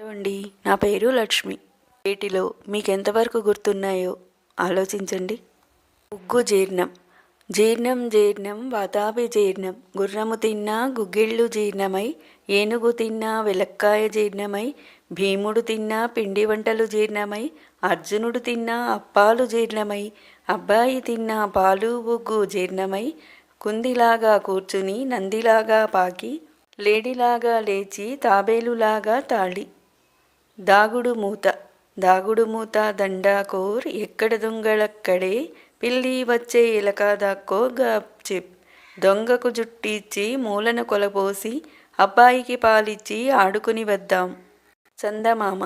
Hello అండి నా పేరు లక్ష్మి. వీటిలో మీకు ఎంతవరకు గుర్తున్నాయో ఆలోచించండి. ఉగ్గు జీర్ణం. జీర్ణం జీర్ణం వాతాపి జీర్ణం. గుర్రము తిన్నా గుగ్గిళ్ళు జీర్ణమై ఏనుగు తిన్నా వెలక్కాయ జీర్ణమై భీముడు తిన్నా పిండి వంటలు జీర్ణమై అర్జునుడు తిన్నా అప్పాలు జీర్ణమై అబ్బాయి తిన్నా పాలు ఉగ్గు జీర్ణమై కుందిలాగా కూర్చుని నందిలాగా పాకి లేడీలాగా లేచి తాబేలులాగా తాళి. దాగుడు మూత దాగుడు మూత దండాకోర్ ఎక్కడ దొంగలక్కడే పిల్లి వచ్చే ఎలక దాక్కో గప్చిప్ దొంగకు జుట్టిచ్చి మూలను కొలపోసి అబ్బాయికి పాలిచ్చి ఆడుకుని వద్దాం చందమామ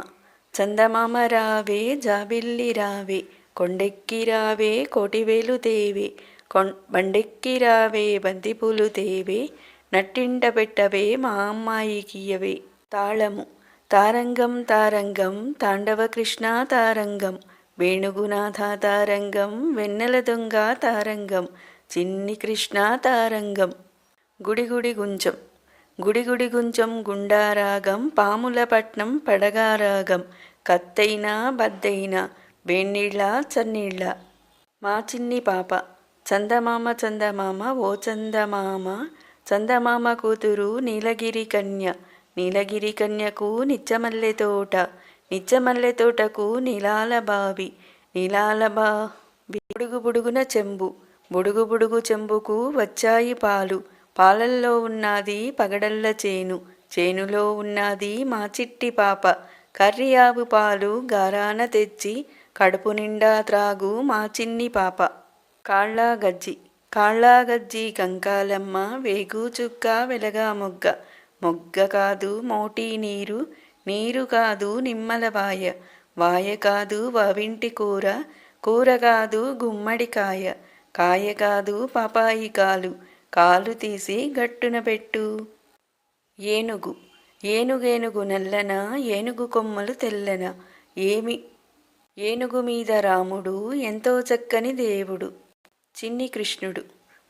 చందమామ రావే జాబిల్లి రావే కొండెక్కి రావే కోటివేలు తేవే కొం బండెక్కి రావే బంతిపూలు తేవే నట్టింట పెట్టవే మా అమ్మాయికియవే తాళము తారంగం తారంగం తాండవ కృష్ణ తారంగం వేణుగునాథ తారంగం వెన్నెల దొంగ తారంగం చిన్ని కృష్ణ తారంగం గుడి గుడి గుంజం గుడి గుడి గుంజం గుండారాగం పాములపట్నం పడగారాగం కత్తైనా బద్దైనా వేణీళ్ళ చన్నీళ్ళ మా చిన్ని పాప చందమామ చందమామ ఓ చందమామ చందమామ కూతురు నీలగిరి కన్య నీలగిరి కన్యకు నిత్యమల్లె తోట నిత్యమల్లె తోటకు నీలాల బావి నీలాల బా బుడుగు బుడుగున చెంబు బుడుగు బుడుగు చెంబుకు వచ్చాయి పాలు. పాలల్లో ఉన్నది పగడల్ల చేను చేనులో ఉన్నది మా చిట్టి పాప. కర్రియావు పాలు గారాన తెచ్చి కడుపు నిండా త్రాగు మా చిన్ని పాప. కాళ్ళ గజ్జి కాళ్ళ గజ్జి కంకాలమ్మ వేగు చుక్క వెలగా మొగ్గ. మొగ్గ కాదు మోటి నీరు నీరు కాదు నిమ్మల వాయ వాయ కాదు వవింటి కూర కూర కాదు గుమ్మడికాయ కాయ కాదు పపాయి కాలు కాలు తీసి గట్టున పెట్టు. ఏనుగు ఏనుగేనుగు నల్లన ఏనుగు కొమ్మలు తెల్లన ఏమి ఏనుగు మీద రాముడు ఎంతో చక్కని దేవుడు. చిన్ని కృష్ణుడు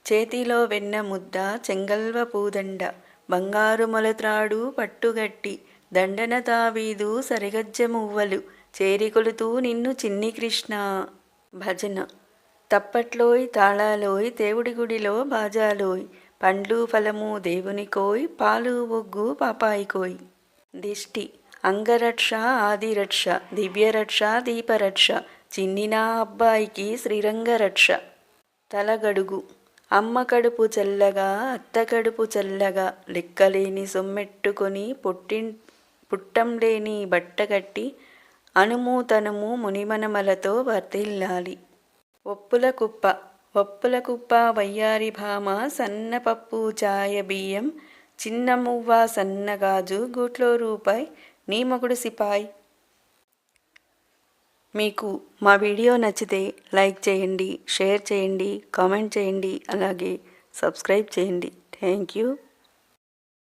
చేతిలో వెన్న ముద్ద చెంగల్వ పూదండ. బంగారు మొలత్రాడు పట్టుగట్టి దండన తావీదు సరిగజ్జ మువ్వలు చేరికొలుతూ నిన్ను చిన్ని కృష్ణ. భజన. తప్పట్లోయ్ తాళాలోయ్ దేవుడి గుడిలో బాజాలోయ్ పండ్లు ఫలము దేవునికోయ్ పాలు ఒగ్గు పాపాయికోయ్ దిష్టి. అంగరక్ష ఆదిరక్ష దివ్యరక్ష దీపరక్ష చిన్నిన అబ్బాయికి శ్రీరంగరక్ష. తలగడుగు. అమ్మ కడుపు చల్లగా అత్త కడుపు చల్లగా లెక్కలేని సొమ్మెట్టుకొని పుట్టిం పుట్టం లేని బట్టగట్టి అనుము తనుము మునిమనమలతో వర్తిల్లాలి ఒప్పుల కుప్ప ఒప్పుల కుప్ప వయ్యారి భామ సన్నపప్పు చాయ బియ్యం చిన్న మువ్వ సన్నగాజు గూట్లో రూపాయి నీ మొగుడు సిపాయి. మీకు మా వీడియో నచ్చితే లైక్ చేయండి షేర్ చేయండి కామెంట్ చేయండి అలాగే సబ్స్క్రైబ్ చేయండి. Thank you.